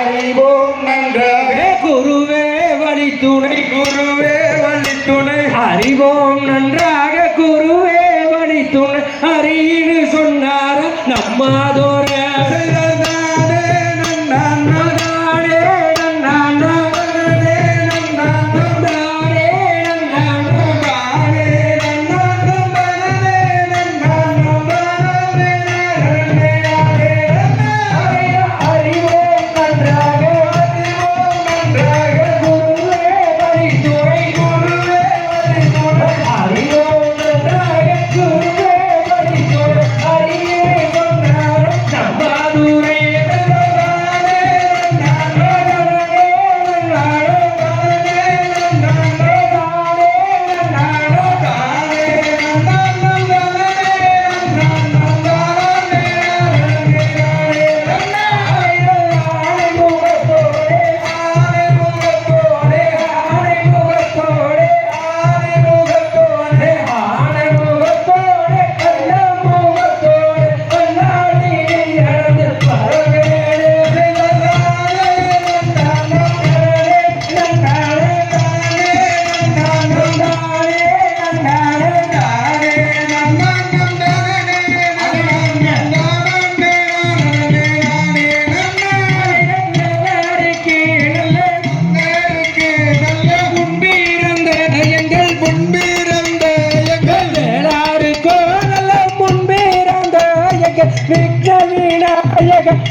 அறிவோம் நன்றாக. குருவே வழி துணை குருவே வழி துணை அறிவோம்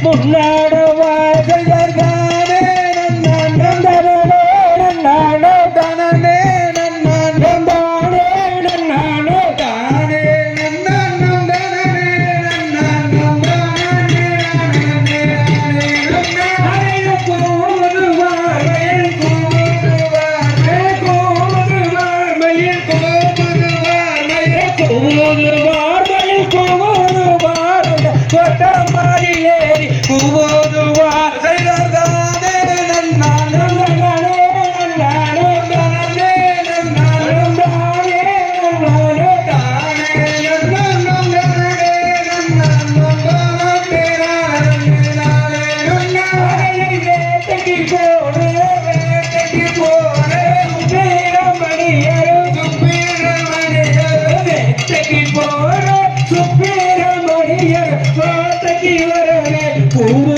முன்னாடவார்கள் சுப்பிரமணியர் வாசகி வரனே பூவு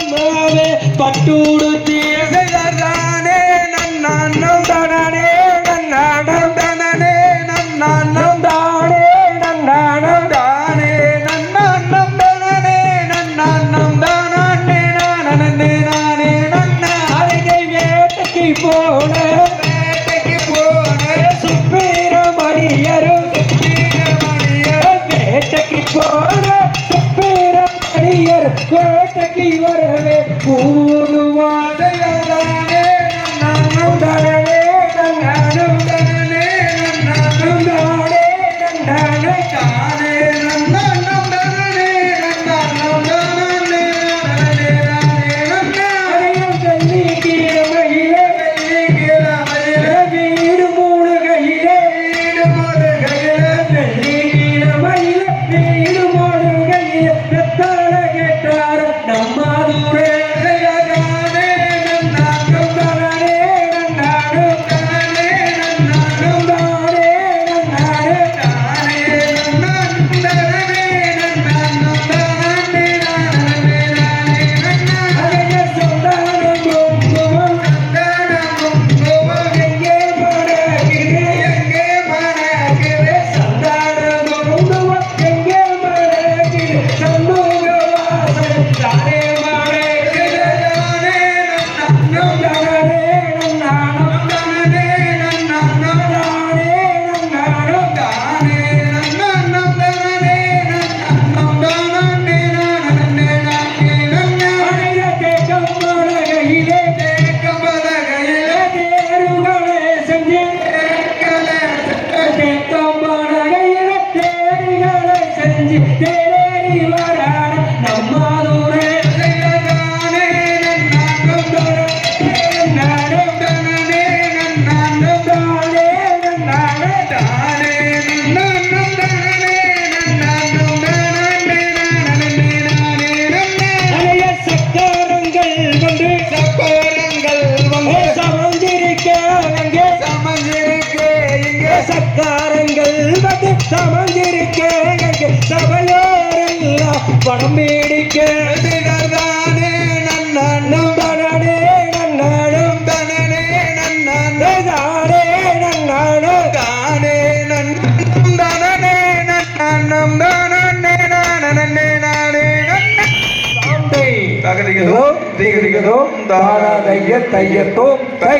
பட்டுடுத்தி தானே நன்னாண்டம் தானே? நன்னாண்டம் தானே? நன்னாண்டம் தானே? நன்னாண்டம் தானே? நன்னாண்டம் தானே? நன்னாண்டம் தானே? நானே நானே நன்னா அழகை வேட்டைக்கு போன வேட்டைக்கு போன சுப்பீரமணியரும் சுப்பீரமணியர் வேட்டைக்கு போன சுப்பீரமணியர் வேட்டைக்கு வரவே பூ சமந்திருக்க சபையோரெல்லாம் படம் பிடிக்க. திடர்தானே நன்னானும் தனனே நன்னாடும் தனனே நன்னானும் தானே நன்னாடும் தானே நன்னும் தனனே நன்னானும் தானே நானே நானே தகதிகதோ திகதிகதோ தாராதைய தையத்தோம் தை